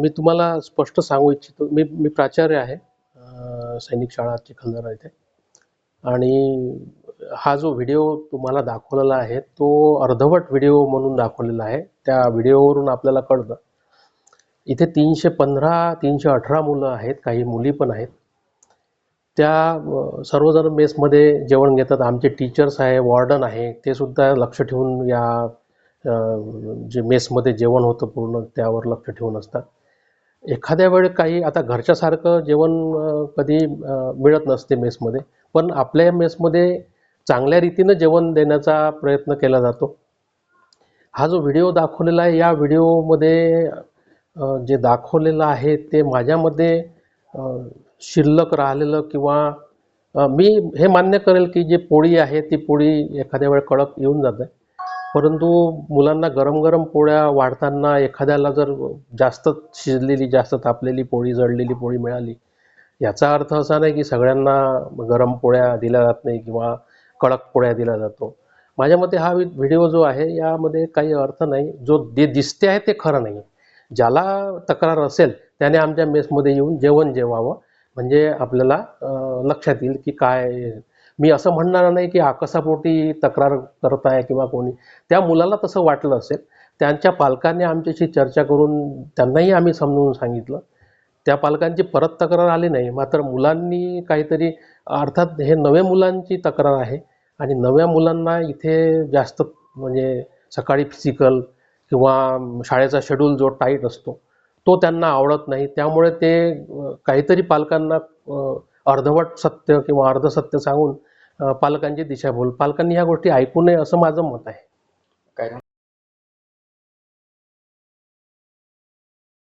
मी तुम्हाला स्पष्ट सांगू इच्छितो. मी मी प्राचार्य आहे सैनिक शाळा चिखलदरा इथे. आणि हा जो व्हिडिओ तुम्हाला दाखवलेला आहे तो अर्धवट व्हिडिओ म्हणून दाखवलेला आहे. त्या व्हिडिओवरून आपल्याला कळतं. इथे तीनशे पंधरा तीनशे अठरा मुलं आहेत काही मुली पण आहेत. त्या सर्वजण मेसमध्ये जेवण घेतात. आमचे टीचर्स आहे वॉर्डन आहे. ते सुद्धा लक्ष ठेवून या जे मेसमध्ये जेवण होतं पूर्ण त्यावर लक्ष ठेवून असतात. एखाद्या वेळ काही आता घरच्यासारखं जेवण कधी मिळत नसते मेसमध्ये पण आपल्या मेसमध्ये चांगल्या रीतीनं जेवण देण्याचा प्रयत्न केला जातो. हा जो व्हिडिओ दाखवलेला आहे या व्हिडिओमध्ये जे दाखवलेलं आहे ते माझ्यामध्ये शिल्लक राहिलेलं किंवा मी हे मान्य करेल की जी पोळी आहे ती पोळी एखाद्या वेळ कडक येऊन जाते. परंतु मुलांना गरम गरम पोळ्या वाढताना एखाद्याला जर जास्त शिजलेली जास्त तापलेली पोळी जळलेली पोळी मिळाली याचा अर्थ असा नाही की सगळ्यांना गरम पोळ्या दिल्या जात नाही किंवा कडक पोळ्या दिल्या जातो. माझ्या मते हा व्हिडिओ जो आहे यामध्ये काही अर्थ नाही. जो जे दिसते आहे ते खरं नाही. ज्याला तक्रार असेल त्याने आमच्या मेसमध्ये येऊन जेवण जेवावं. म्हणजे आपल्याला लक्षात येईल की काय मी असं म्हणणार नाही की आकसापोटी तक्रार करत आहे किंवा कोणी. त्या मुलाला तसं वाटलं असेल. त्यांच्या पालकांनी आमच्याशी चर्चा करून त्यांनाही आम्ही समजून सांगितलं. त्या पालकांची परत तक्रार आली नाही. मात्र मुलांनी काहीतरी अर्थात हे नव्या मुलांची तक्रार आहे आणि नव्या मुलांना इथे जास्त म्हणजे सकाळी फिजिकल किंवा शाळेचा शेड्यूल जो टाईट असतो तो त्यांना आवडत नाही. त्यामुळे ते काहीतरी पालकांना अर्धवट सत्य किंवा अर्धसत्य सांगून पालकांची दिशाभूल. पालकांनी ह्या गोष्टी ऐकू नये असं माझं मत आहे.